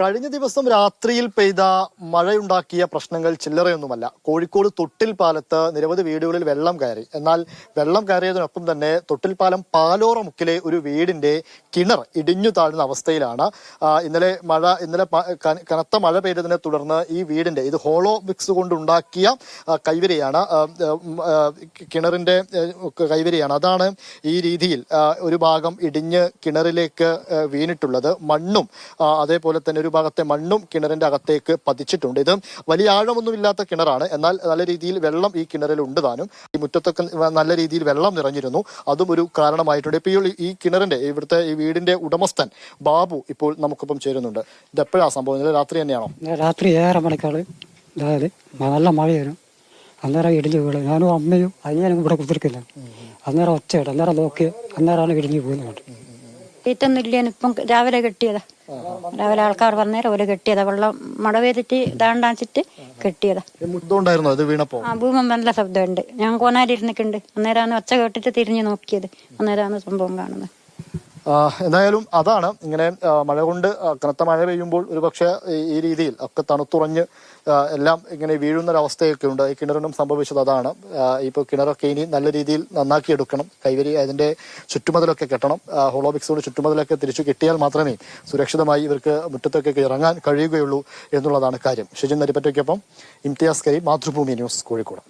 കഴിഞ്ഞ ദിവസം രാത്രിയിൽ പെയ്ത മഴയുണ്ടാക്കിയ പ്രശ്നങ്ങൾ ചില്ലറയൊന്നുമല്ല. കോഴിക്കോട് തൊട്ടിൽ പാലത്ത് നിരവധി വീടുകളിൽ വെള്ളം കയറി. എന്നാൽ വെള്ളം കയറിയതിനൊപ്പം തന്നെ തൊട്ടിൽ പാലം പാലോറ മുക്കിലെ ഒരു വീടിന്റെ കിണർ ഇടിഞ്ഞു താഴ്ന്ന അവസ്ഥയിലാണ്. ഇന്നലെ മഴ ഇന്നലെ കനത്ത മഴ പെയ്തതിനെ തുടർന്ന് ഈ വീടിന്റെ ഇത് ഹോളോ മിക്സ് കൊണ്ടുണ്ടാക്കിയ കൈവരിയാണ്. കിണറിന്റെ കൈവരിയാണ്. അതാണ് ഈ രീതിയിൽ ഒരു ഭാഗം ഇടിഞ്ഞ് കിണറിലേക്ക് വീണിട്ടുള്ളത്. മണ്ണും അതേപോലെ തന്നെ ഒരു ഭാഗത്തെ മണ്ണും കിണറിന്റെ അകത്തേക്ക് പതിച്ചിട്ടുണ്ട്. ഇത് വലിയ ആഴമൊന്നുമില്ലാത്ത കിണറാണ്. എന്നാൽ നല്ല രീതിയിൽ വെള്ളം ഈ കിണറിൽ ഉണ്ട് താനും. ഈ മുറ്റത്തൊക്കെ നല്ല രീതിയിൽ വെള്ളം നിറഞ്ഞിരുന്നു. അതും ഒരു കാരണമായിട്ടുണ്ട്. ഇപ്പോൾ ഈ- കിണറിന്റെ ഇവിടുത്തെ ഈ വീടിന്റെ ഉടമസ്ഥൻ ബാബു ഇപ്പോൾ നമുക്കൊപ്പം ചേരുന്നുണ്ട്. ഇത് എപ്പോഴാണ് സംഭവം? രാത്രി തന്നെയാണോ? രാത്രി ഏഴര മണിക്കാൾ അതായത് നല്ല മഴയായിരുന്നു. അന്നേരം ഇടിഞ്ഞു വീണ്. ഞാനും അമ്മയും അനിയനും ഇവിടെ കുത്തിരിക്കില്ല. അന്നേരം ഒച്ചയിട അന്നേരം നോക്കി അന്നേരമാണ് ഇടിഞ്ഞു പോകുന്നത് ഇല്ലേന് ഇപ്പം രാവിലെ കെട്ടിയതാ. രാവിലെ ആൾക്കാർ വന്നേരം ഒരു കെട്ടിയതാ. വെള്ളം മട പെയ്തിട്ട് ഇതാണ്ടാച്ചിട്ട് കെട്ടിയതാ മുദ്ദുണ്ടായിരുന്നോ ഇത് വീണപ്പോ? ആ ഭൂമി നല്ല ശബ്ദമുണ്ട്. ഞാൻ കോനാലിരുന്നിട്ടുണ്ട് അന്നേരമാണ് ഒച്ച കേട്ടിട്ട് തിരിഞ്ഞു നോക്കിയത്. അന്നേരമാണ് സംഭവം കാണുന്നത്. എന്തായാലും അതാണ്. ഇങ്ങനെ മഴ കൊണ്ട് കനത്ത മഴ പെയ്യുമ്പോൾ ഒരു പക്ഷേ ഈ രീതിയിൽ ഒക്കെ തണുത്തുറഞ്ഞ് എല്ലാം ഇങ്ങനെ വീഴുന്നൊരവസ്ഥയൊക്കെ ഉണ്ട്. ഈ കിണറിനും സംഭവിച്ചത് അതാണ്. ഇപ്പോൾ കിണറൊക്കെ ഇനി നല്ല രീതിയിൽ നന്നാക്കി എടുക്കണം. കൈവരി അതിന്റെ ചുറ്റുമതിലൊക്കെ കെട്ടണം. ഹോളോബിക്സോട് ചുറ്റുമതിലൊക്കെ തിരിച്ചു കിട്ടിയാൽ മാത്രമേ സുരക്ഷിതമായി ഇവർക്ക് മുറ്റത്തൊക്കെ ഇറങ്ങാൻ കഴിയുകയുള്ളൂ എന്നുള്ളതാണ് കാര്യം. ഷിജിൻ നരിപ്പറ്റയ്ക്കൊപ്പം ഇംതിയാസ് കരി മാതൃഭൂമി ന്യൂസ് കോഴിക്കോട്.